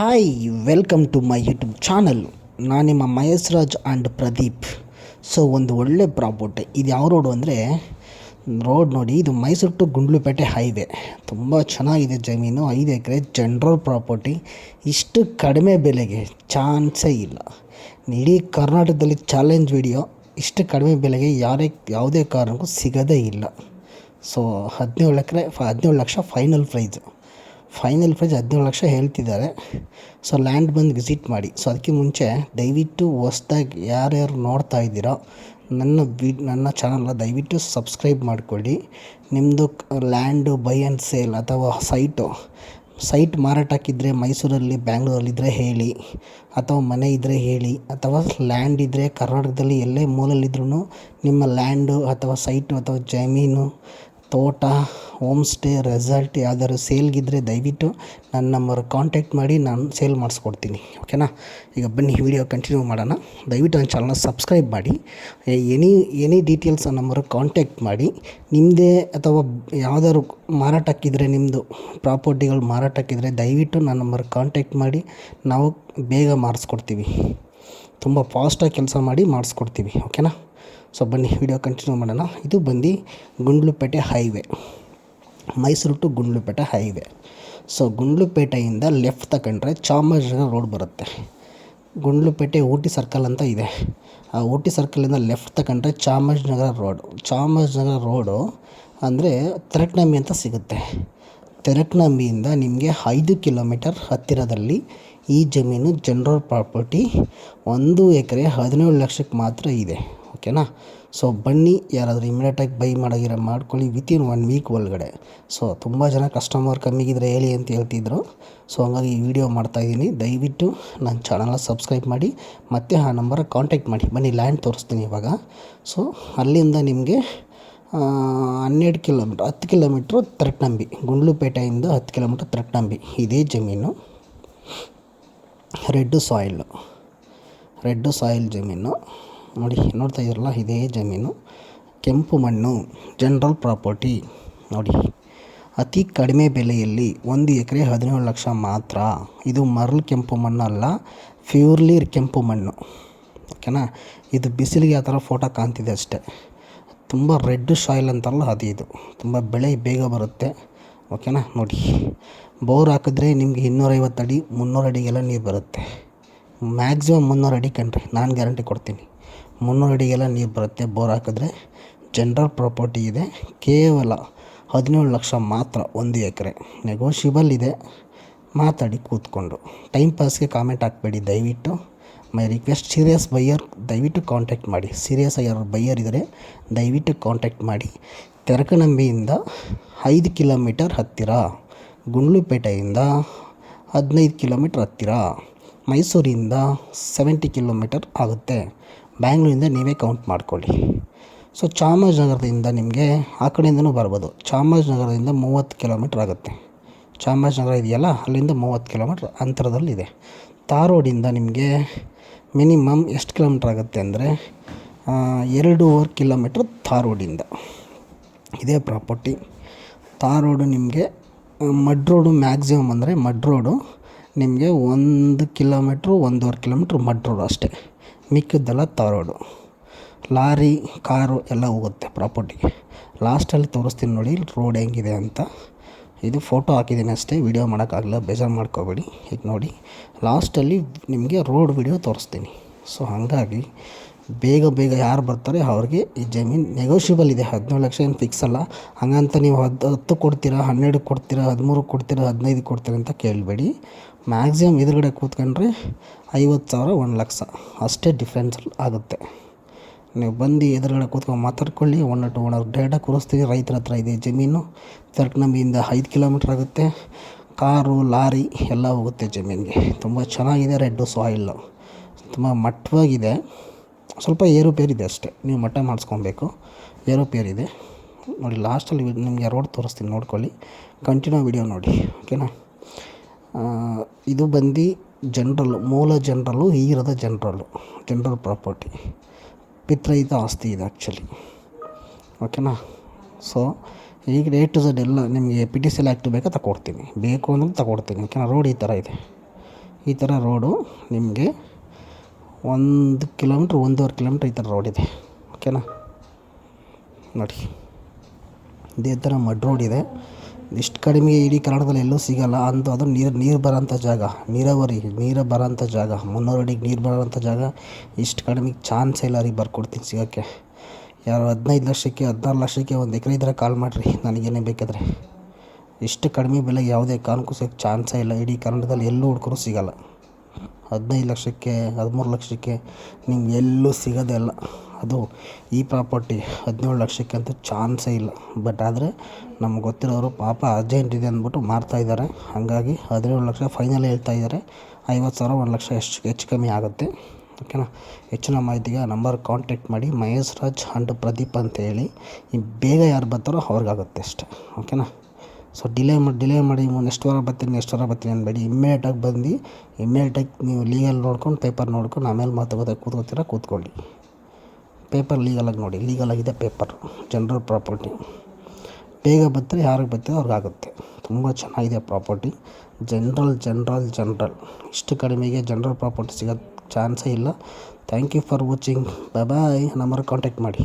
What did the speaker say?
Hi welcome to my YouTube channel ನಾನು ನಿಮ್ಮ Mahesh Raj and Pradeep. So ಒಂದು ಒಳ್ಳೆ ಪ್ರಾಪರ್ಟಿ ಇದು ಯಾವ ರೋಡು ಅಂದರೆ ರೋಡ್ ನೋಡಿ, ಇದು ಮೈಸೂರು ಟು ಗುಂಡ್ಲುಪೇಟೆ ಹೈವೇ ತುಂಬ ಚೆನ್ನಾಗಿದೆ ಜಮೀನು, ಐದು ಎಕರೆ ಜನರಲ್ ಪ್ರಾಪರ್ಟಿ ಇಷ್ಟು ಕಡಿಮೆ ಬೆಲೆಗೆ ಚಾನ್ಸೇ ಇಲ್ಲ. ಇಡೀ ಕರ್ನಾಟಕದಲ್ಲಿ ಚಾಲೆಂಜ್ ವಿಡಿಯೋ ಇಷ್ಟು ಕಡಿಮೆ ಬೆಲೆಗೆ ಯಾರೇ, ಯಾವುದೇ ಕಾರಣಕ್ಕೂ ಸಿಗೋದೇ ಇಲ್ಲ. ಸೊ ಹದಿನೇಳು ಎಕರೆ, ಹದಿನೇಳು lakh final price final price ಹದಿನೇಳು ಲಕ್ಷ ಹೇಳ್ತಿದ್ದಾರೆ. ಸೊ, ಲ್ಯಾಂಡ್ ಬಂದು ವಿಸಿಟ್ ಮಾಡಿ. ಸೊ, ಅದಕ್ಕೆ ಮುಂಚೆ ದಯವಿಟ್ಟು ಹೊಸ್ದಾಗಿ ಯಾರ್ಯಾರು ನೋಡ್ತಾ ಇದ್ದೀರೋ, ನನ್ನ ವಿ, ನನ್ನ ಚಾನಲ್ನ ದಯವಿಟ್ಟು ಸಬ್ಸ್ಕ್ರೈಬ್ ಮಾಡಿಕೊಳ್ಳಿ. ನಿಮ್ಮದು ಲ್ಯಾಂಡು ಬೈ ಆ್ಯಂಡ್ ಸೇಲ್ ಅಥವಾ ಸೈಟು ಸೈಟ್ ಮಾರಾಟಕ್ಕಿದ್ದರೆ ಮೈಸೂರಲ್ಲಿ ಬ್ಯಾಂಗ್ಳೂರಲ್ಲಿದ್ದರೆ ಹೇಳಿ, ಅಥವಾ ಮನೆ ಇದ್ದರೆ ಹೇಳಿ, ಅಥವಾ ಲ್ಯಾಂಡ್ ಇದ್ದರೆ ಕರ್ನಾಟಕದಲ್ಲಿ ಎಲ್ಲೇ ಮೂಲಲ್ಲಿದ್ರೂ ನಿಮ್ಮ ಲ್ಯಾಂಡು ಅಥವಾ ಸೈಟು ಅಥವಾ ಜಮೀನು ತೋಟ ಹೋಮ್ ಸ್ಟೇ ರೆಸಾರ್ಟ್ ಯಾವ್ದಾದ್ರು ಸೇಲ್ಗಿದ್ದರೆ ದಯವಿಟ್ಟು ನನ್ನ ನಂಬರ್ ಕಾಂಟ್ಯಾಕ್ಟ್ ಮಾಡಿ ನಾನು ಸೇಲ್ ಮಾಡಿಸ್ಕೊಡ್ತೀನಿ, ಓಕೆನಾ? ಈಗ ಬನ್ನಿ ವಿಡಿಯೋ ಕಂಟಿನ್ಯೂ ಮಾಡೋಣ. ದಯವಿಟ್ಟು ನನ್ನ ಚಾನಲ್ನ ಸಬ್ಸ್ಕ್ರೈಬ್ ಮಾಡಿ ಎನಿ ಎನಿ ಡೀಟೇಲ್ಸ್ ಆ ನಂಬರ್ ಕಾಂಟ್ಯಾಕ್ಟ್ ಮಾಡಿ. ನಿಮ್ಮದೇ ಅಥವಾ ಯಾವ್ದಾದ್ರು ಮಾರಾಟಕ್ಕಿದ್ರೆ ನಿಮ್ಮದು ಪ್ರಾಪರ್ಟಿಗಳು ಮಾರಾಟಕ್ಕಿದ್ರೆ ದಯವಿಟ್ಟು ನನ್ನ ನಂಬರ್ ಕಾಂಟ್ಯಾಕ್ಟ್ ಮಾಡಿ. ನಾವು ಬೇಗ ಮಾಡಿಸ್ಕೊಡ್ತೀವಿ. ತುಂಬ ಫಾಸ್ಟಾಗಿ ಕೆಲಸ ಮಾಡಿ ಮಾಡಿಸ್ಕೊಡ್ತೀವಿ, ಓಕೆನಾ? ಸೊ ಬನ್ನಿ ವಿಡಿಯೋ ಕಂಟಿನ್ಯೂ ಮಾಡೋಣ. ಇದು ಬಂದು Gundlupet highway Mysuru to Gundlupet highway so ಗುಂಡ್ಲುಪೇಟೆಯಿಂದ left ತಗೊಂಡ್ರೆ ಚಾಮರಾಜನಗರ ರೋಡ್ ಬರುತ್ತೆ. ಗುಂಡ್ಲುಪೇಟೆ ಊಟಿ ಸರ್ಕಲ್ ಅಂತ ಇದೆ. ಆ ಊಟಿ ಸರ್ಕಲಿಂದ ಲೆಫ್ಟ್ ತಗೊಂಡ್ರೆ ಚಾಮರಾಜನಗರ ರೋಡು ಚಾಮರಾಜನಗರ ರೋಡು ಅಂದರೆ ತೆರಕ್ನಮಿ ಅಂತ ಸಿಗುತ್ತೆ. ತೆರಕ್ನಂಬಿಯಿಂದ ನಿಮಗೆ ಐದು ಕಿಲೋಮೀಟರ್ ಹತ್ತಿರದಲ್ಲಿ ಈ ಜಮೀನು ಜನರಲ್ ಪ್ರಾಪರ್ಟಿ ಒಂದು ಎಕರೆ ಹದಿನೇಳು ಲಕ್ಷಕ್ಕೆ ಮಾತ್ರ ಇದೆ. ಓಕೆನಾ? ಸೊ ಬನ್ನಿ, ಯಾರಾದರೂ ಇಮಿಡಿಯೇಟಾಗಿ ಬೈ ಮಾಡೋಗಿರೋ ಮಾಡ್ಕೊಳ್ಳಿ ವಿತಿನ್ ಒನ್ ವೀಕ್ ಒಳಗಡೆ. ಸೊ ತುಂಬ ಜನ ಕಸ್ಟಮರ್ ಕಮ್ಮಿಗಿದ್ರೆ ಹೇಳಿ ಅಂತ ಹೇಳ್ತಿದ್ರು. ಸೊ ಹಂಗಾಗಿ ಈ ವಿಡಿಯೋ ಮಾಡ್ತಾಯಿದ್ದೀನಿ ದಯವಿಟ್ಟು ನನ್ನ ಚಾನಲ್ನ ಸಬ್ಸ್ಕ್ರೈಬ್ ಮಾಡಿ. ಮತ್ತು ಆ ನಂಬರ ಕಾಂಟ್ಯಾಕ್ಟ್ ಮಾಡಿ. ಬನ್ನಿ ಲ್ಯಾಂಡ್ ತೋರಿಸ್ತೀನಿ ಇವಾಗ. ಸೊ ಅಲ್ಲಿಂದ ನಿಮಗೆ ಹನ್ನೆರಡು ಕಿಲೋಮೀಟ್ರ್ ಹತ್ತು ಕಿಲೋಮೀಟ್ರು ತ್ರಟ್ನಂಬಿ, ಗುಂಡ್ಲುಪೇಟೆಯಿಂದ ಹತ್ತು ಕಿಲೋಮೀಟ್ರ್ ತ್ರಟ್ನಂಬಿ, ಇದೇ ಜಮೀನು. ರೆಡ್ಡು ಸಾಯಿಲು ರೆಡ್ಡು ಸಾಯಿಲ್ ಜಮೀನು. ನೋಡಿ, ನೋಡ್ತಾ ಇದ್ದೀರಲ್ಲ ಇದೇ ಜಮೀನು. ಕೆಂಪು ಮಣ್ಣು, ಜನರಲ್ ಪ್ರಾಪರ್ಟಿ. ನೋಡಿ, ಅತಿ ಕಡಿಮೆ ಬೆಲೆಯಲ್ಲಿ ಒಂದು ಎಕರೆ ಹದಿನೇಳು ಲಕ್ಷ ಮಾತ್ರ. ಇದು ಮರಳು ಕೆಂಪು ಮಣ್ಣು ಅಲ್ಲ ಪ್ಯೂರ್ಲಿ ಕೆಂಪು ಮಣ್ಣು. ಓಕೆನಾ? ಇದು ಬಿಸಿಲಿಗೆ ಆ ಥರ ಫೋಟೋ ಕಾಣ್ತಿದೆ ಅಷ್ಟೇ. ತುಂಬ ರೆಡ್ ಸಾಯಿಲ್ ಅಂತಲ್ಲ ಅದು ಇದು. ತುಂಬ ಬೆಳೆ ಬೇಗ ಬರುತ್ತೆ. ಓಕೆನಾ? ನೋಡಿ, ಬೋರ್ ಹಾಕಿದ್ರೆ ನಿಮಗೆ ಇನ್ನೂರೈವತ್ತು ಅಡಿ, ಮುನ್ನೂರು ಅಡಿಗೆಲ್ಲ ನೀರು ಬರುತ್ತೆ. ಮ್ಯಾಕ್ಸಿಮಮ್ ಮುನ್ನೂರು ಅಡಿ ಕಣ್ರಿ, ನಾನು ಗ್ಯಾರಂಟಿ ಕೊಡ್ತೀನಿ. ಮುನ್ನೂರು ಅಡಿಗೆಲ್ಲ ನೀರು ಬರುತ್ತೆ, ಬೋರ್ ಹಾಕಿದ್ರೆ ಜನರಲ್ ಪ್ರಾಪರ್ಟಿ ಇದೆ. ಕೇವಲ ಹದಿನೇಳು ಲಕ್ಷ ಮಾತ್ರ ಒಂದು ಎಕರೆ. ನೆಗೋಷಿಯಬಲ್ ಇದೆ. ಮಾತಾಡಿ ಕೂತ್ಕೊಂಡು. ಟೈಮ್ ಪಾಸ್ಗೆ ಕಾಮೆಂಟ್ ಹಾಕಬೇಡಿ, ದಯವಿಟ್ಟು. ಮೈ ರಿಕ್ವೆಸ್ಟ್ ಸೀರಿಯಸ್ ಬೈಯರ್ ದಯವಿಟ್ಟು ಕಾಂಟ್ಯಾಕ್ಟ್ ಮಾಡಿ. ಸೀರಿಯಸ್ ಯಾರು ಬೈಯರ್ ಇದ್ದರೆ ದಯವಿಟ್ಟು ಕಾಂಟ್ಯಾಕ್ಟ್ ಮಾಡಿ. ತೆರಕನಂಬಿಯಿಂದ ಐದು ಕಿಲೋಮೀಟರ್ ಹತ್ತಿರ, ಗುಂಡ್ಲುಪೇಟೆಯಿಂದ ಹದಿನೈದು ಕಿಲೋಮೀಟ್ರ್ ಹತ್ತಿರ, ಮೈಸೂರಿಂದ ಸೆವೆಂಟಿ ಕಿಲೋಮೀಟರ್ ಆಗುತ್ತೆ. ಬ್ಯಾಂಗ್ಳೂರಿಂದ ನೀವೇ ಕೌಂಟ್ ಮಾಡ್ಕೊಳ್ಳಿ. ಸೊ ಚಾಮರಾಜನಗರದಿಂದ ನಿಮಗೆ ಆ ಕಡೆಯಿಂದನೂ ಬರ್ಬೋದು. ಚಾಮರಾಜನಗರದಿಂದ ಮೂವತ್ತು ಕಿಲೋಮೀಟ್ರ್ ಆಗುತ್ತೆ. ಚಾಮರಾಜನಗರ ಇದೆಯಲ್ಲ? ಅಲ್ಲಿಂದ ಮೂವತ್ತು ಕಿಲೋಮೀಟ್ರ್ ಅಂತರದಲ್ಲಿದೆ. ತಾರೋಡಿಂದ ನಿಮಗೆ ಮಿನಿಮಮ್ ಎಷ್ಟು ಕಿಲೋಮೀಟ್ರ್ ಆಗುತ್ತೆ ಅಂದರೆ ಎರಡೂವರೆ ಕಿಲೋಮೀಟ್ರ್ ತಾರೋಡಿಂದ ಇದೇ ಪ್ರಾಪರ್ಟಿ ತಾರೋಡು ನಿಮಗೆ ಮಡ್ ರೋಡು ಮ್ಯಾಕ್ಸಿಮಮ್ ಅಂದರೆ ಮಡ್ ರೋಡು ನಿಮಗೆ ಒಂದು ಕಿಲೋಮೀಟ್ರು ಒಂದೂವರೆ ಕಿಲೋಮೀಟ್ರ್ ಮಡ್ ರೋಡು ಅಷ್ಟೇ. ಮಿಕ್ಕಿದ್ದೆಲ್ಲ ತರೋಡು ಲಾರಿ, ಕಾರು ಎಲ್ಲ ಹೋಗುತ್ತೆ ಪ್ರಾಪರ್ಟಿಗೆ ಲಾಸ್ಟಲ್ಲಿ ತೋರಿಸ್ತೀನಿ ನೋಡಿ ರೋಡ್ ಹೆಂಗಿದೆ ಅಂತ. ಇದು ಫೋಟೋ ಹಾಕಿದ್ದೀನಿ ಅಷ್ಟೇ ವೀಡಿಯೋ ಮಾಡೋಕ್ಕಾಗಲ್ಲ, ಬೇಜಾರು ಮಾಡ್ಕೋಬೇಡಿ. ಈಗ ನೋಡಿ ಲಾಸ್ಟಲ್ಲಿ ನಿಮಗೆ ರೋಡ್ ವಿಡಿಯೋ ತೋರಿಸ್ತೀನಿ. ಸೊ ಹಾಗಾಗಿ ಬೇಗ ಬೇಗ ಯಾರು ಬರ್ತಾರೆ ಅವ್ರಿಗೆ ಈ ಜಮೀನು ನೆಗೋಷಿಯಬಲ್ ಇದೆ. ಹದಿನೇಳು ಲಕ್ಷ ಏನು ಫಿಕ್ಸ್ ಅಲ್ಲ. ಹಂಗಂತ ನೀವು ಹತ್ತು ಹತ್ತು ಕೊಡ್ತೀರಾ, ಹನ್ನೆರಡು ಕೊಡ್ತೀರಾ, ಹದಿಮೂರು ಕೊಡ್ತೀರಾ, ಹದಿನೈದು ಕೊಡ್ತೀರಾ ಅಂತ ಕೇಳಬೇಡಿ. ಮ್ಯಾಕ್ಸಿಮಮ್ ಎದುರುಗಡೆ ಕೂತ್ಕೊಂಡ್ರೆ ಐವತ್ತು ಸಾವಿರ, ಒಂದು ಲಕ್ಷ. ಅಷ್ಟೇ ಡಿಫ್ರೆನ್ಸ್ ಆಗುತ್ತೆ. ನೀವು ಬಂದು ಎದುರುಗಡೆ ಕೂತ್ಕೊಂಡು ಮಾತಾಡ್ಕೊಳ್ಳಿ. ಒನ್ ಟು ಒನ್ ಡೇಟಾಗಿ ಕೂರಿಸ್ತೀವಿ ರೈತರ ಹತ್ರ ಇದೆ ಜಮೀನು. ತರ್ಕನಂಬಿಯಿಂದ ಐದು ಕಿಲೋಮೀಟ್ರ್ ಆಗುತ್ತೆ. ಕಾರು, ಲಾರಿ ಎಲ್ಲ ಹೋಗುತ್ತೆ ಜಮೀನಿಗೆ. ತುಂಬ ಚೆನ್ನಾಗಿದೆ ರೆಡ್ಡು ಸಾಯಿಲ್ಲು ತುಂಬ ಮಟ್ಟವಾಗಿದೆ ಸ್ವಲ್ಪ ಏರುಪೇರಿದೆ ಅಷ್ಟೇ. ನೀವು ಮಟ್ಟ ಮಾಡಿಸ್ಕೊಬೇಕು. ಏರುಪೇರಿದೆ. ನೋಡಿ, ಲಾಸ್ಟಲ್ಲಿ ನಿಮಗೆ ರೋಡ್ ತೋರಿಸ್ತೀನಿ, ನೋಡ್ಕೊಳ್ಳಿ. ಕಂಟಿನ್ಯೂ ವಿಡಿಯೋ ನೋಡಿ ಓಕೆನಾ ಇದು ಬಂದು ಜನ್ರಲ್ ಮೂಲ ಜನ್ರಲ್ಲು ಈಗಿರೋದ ಜನ್ರಲ್ಲು ಜನರಲ್ ಪ್ರಾಪರ್ಟಿ ಪಿತ್ರಹಿತ ಆಸ್ತಿ ಇದೆ ಆ್ಯಕ್ಚುಲಿ ಓಕೆನಾ ಸೊ ಈಗ ಎ ಟು ಝಡ್ ಎಲ್ಲ ನಿಮಗೆ ಪಿ ಟಿ ಸಿ ಎಲ್ ಬೇಕಾ ತಗೊಡ್ತೀನಿ ಬೇಕು ಅಂದರೆ ತಗೊಡ್ತೀನಿ ಓಕೆನಾ ರೋಡ್ ಈ ಥರ ಇದೆ. ಈ ಥರ ರೋಡು ನಿಮಗೆ ಒಂದು ಕಿಲೋಮೀಟ್ರ್, ಒಂದೂವರೆ ಕಿಲೋಮೀಟ್ರ್ ಈ ಥರ ರೋಡ್ ಇದೆ. ಓಕೆನಾ ನೋಡಿ. ಇದೇ ಥರ ಮಡ್ ರೋಡ್ ಇದೆ. ಇಷ್ಟು ಕಡಿಮೆ ಇಡೀ ಕನ್ನಡದಲ್ಲಿ ಎಲ್ಲೂ ಸಿಗೋಲ್ಲ. ಅಂತ ಅದು ನೀರು ನೀರು ಬರೋಂಥ ಜಾಗ. ನೀರಾವರಿ, ನೀರು ಬರೋಂಥ ಜಾಗ. ಮುನ್ನೂರು ಅಡಿಗೆ ನೀರು ಬರೋಂಥ ಜಾಗ. ಇಷ್ಟು ಕಡಿಮೆ ಚಾನ್ಸ್ ಇಲ್ಲ ಅವ್ರಿಗೆ ಬರ್ಕೊಡ್ತೀನಿ ಸಿಗೋಕ್ಕೆ. ಯಾರು ಹದಿನೈದು ಲಕ್ಷಕ್ಕೆ, ಹದಿನಾರು ಲಕ್ಷಕ್ಕೆ ಒಂದು ಎಕರೆ ಇದ್ರೆ ಕಾಲ್ ಮಾಡಿರಿ. ನನಗೇನೇ ಬೇಕಾದರೆ. ಇಷ್ಟು ಕಡಿಮೆ ಬೆಲೆಗೆ ಯಾವುದೇ ಕಾರಣಕ್ಕೂ ಸಿಗೋಕ್ಕೆ ಚಾನ್ಸೇ ಇಲ್ಲ. ಇಡೀ ಕನ್ನಡದಲ್ಲಿ ಎಲ್ಲೂ ಹುಡ್ಕರು ಸಿಗೋಲ್ಲ. ಹದಿನೈದು ಲಕ್ಷಕ್ಕೆ, ಹದಿಮೂರು ಲಕ್ಷಕ್ಕೆ ನಿಮ್ಗೆ ಎಲ್ಲೂ ಸಿಗೋದೇ ಇಲ್ಲ. ಅದು ಈ ಪ್ರಾಪರ್ಟಿ ಹದಿನೇಳು ಲಕ್ಷಕ್ಕೆ ಅಂತೂ ಚಾನ್ಸೇ ಇಲ್ಲ. ಬಟ್ ಆದರೆ ನಮ್ಗೆ ಗೊತ್ತಿರೋರು ಪಾಪ ಅರ್ಜೆಂಟ್ ಇದೆ ಅಂದ್ಬಿಟ್ಟು ಮಾರ್ತಾಯಿದ್ದಾರೆ ಹಾಗಾಗಿ ಹದಿನೇಳು ಲಕ್ಷ ಫೈನಲ್ ಹೇಳ್ತಾ ಇದ್ದಾರೆ. ಐವತ್ತು ಸಾವಿರ, ಒಂದು ಲಕ್ಷ ಹೆಚ್ಚು ಹೆಚ್ಚು ಕಮ್ಮಿ ಆಗುತ್ತೆ. ಓಕೆನಾ ಹೆಚ್ಚಿನ ಮಾಹಿತಿಗೆ ಆ ನಂಬರ್ ಕಾಂಟ್ಯಾಕ್ಟ್ ಮಾಡಿ. ಮಹೇಶ್ ರಾಜ್ ಆ್ಯಂಡ್ ಪ್ರದೀಪ್ ಅಂತ ಈ ಬೇಗ ಯಾರು ಬರ್ತಾರೋ ಅವ್ರಿಗಾಗುತ್ತೆ ಅಷ್ಟೆ. ಓಕೆನಾ ಸೊ ಡಿಲೇ ಮಾಡಿ ಡಿಲೇ ಮಾಡಿ ನೆಕ್ಸ್ಟ್ ವಾರ ಬರ್ತೀನಿ ನೆಕ್ಸ್ಟ್ ವಾರ ಬರ್ತೀನಿ ಅನ್ಬೇಡಿ. ಇಮ್ಮಿಡಿಯೇಟಾಗಿ ಬಂದು ಇಮ್ಮಿಡಿಯೇಟಾಗಿ ನೀವು ಲೀಗಲ್ ನೋಡ್ಕೊಂಡು ಪೇಪರ್ ನೋಡ್ಕೊಂಡು, ಆಮೇಲೆ ಮಾತುಕತೆ ಕೂತ್ಕೋತೀರ ಕೂತ್ಕೊಳ್ಳಿ. ಪೇಪರ್ ಲೀಗಲಾಗಿ ನೋಡಿ ಲೀಗಲಾಗಿದೆ ಪೇಪರ್ ಜನರಲ್ ಪ್ರಾಪರ್ಟಿ ಬೇಗ ಬರ್ತಾರೆ, ಯಾರಿಗೆ ಬರ್ತಾರೆ ಅವ್ರಿಗಾಗುತ್ತೆ. ತುಂಬ ಚೆನ್ನಾಗಿದೆ ಪ್ರಾಪರ್ಟಿ ಜನ್ರಲ್ ಜನ್ರಲ್ ಜನ್ರಲ್ ಇಷ್ಟು ಕಡಿಮೆಗೆ ಜನ್ರಲ್ ಪ್ರಾಪರ್ಟಿ ಸಿಗೋ ಚಾನ್ಸೇ ಇಲ್ಲ. Thank you for watching bye number contact ಮಾಡಿ.